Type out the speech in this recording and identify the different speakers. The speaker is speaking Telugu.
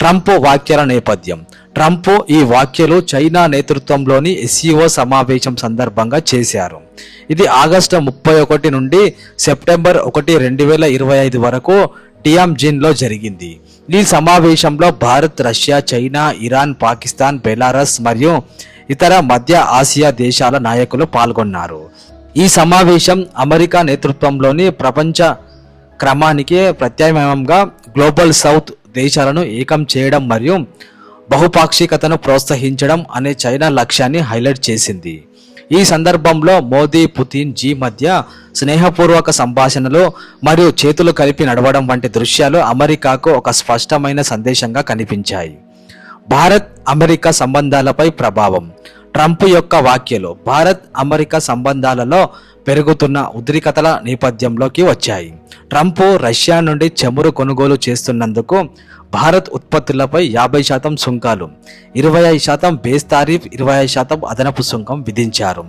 Speaker 1: ట్రంప్ వాక్యాల నేపథ్యం. ట్రంప్ ఈ వ్యాఖ్యలు చైనా నేతృత్వంలోని ఎస్ఈఓ సమావేశం సందర్భంగా చేశారు. ఇది ఆగస్టు ముప్పై ఒకటి నుండి సెప్టెంబర్ ఒకటి రెండు వేల ఇరవై ఐదు వరకు టియామ్జిన్లో జరిగింది. ఈ సమావేశంలో Bharat Russia China Iran Pakistan Belarus మరియు ఇతర మధ్య ఆసియా దేశాల నాయకులు పాల్గొన్నారు. ఈ సమావేశం అమెరికా నేతృత్వంలోని ప్రపంచ క్రమానికి ప్రత్యామ్నాయంగా గ్లోబల్ సౌత్ దేశాలను ఏకం చేయడం మరియు బహుపాక్షికతను ప్రోత్సహించడం అనే చైనా లక్ష్యాన్ని హైలైట్ చేసింది. ఈ సందర్భంలో మోదీ పుతిన్ జీ మధ్య స్నేహపూర్వక సంభాషణలు మరియు చేతులు కలిపి నడవడం వంటి దృశ్యాలు అమెరికాకు ఒక స్పష్టమైన సందేశంగా కనిపించాయి. భారత్ అమెరికా సంబంధాలపై ప్రభావం ట్రంప్ యొక్క వ్యాఖ్యలు భారత్ అమెరికా సంబంధాలలో పెరుగుతున్న ఉద్రికతల నేపథ్యంలోకి వచ్చాయి. ట్రంప్ రష్యా నుండి చమురు కొనుగోలు చేస్తున్నందుకు భారత్ ఉత్పత్తులపై యాభై శాతం సుంకాలు ఇరవై ఐదు శాతం బేస్ తారీఫ్ ఇరవై ఐదు శాతం అదనపు సుంకం విధించారు.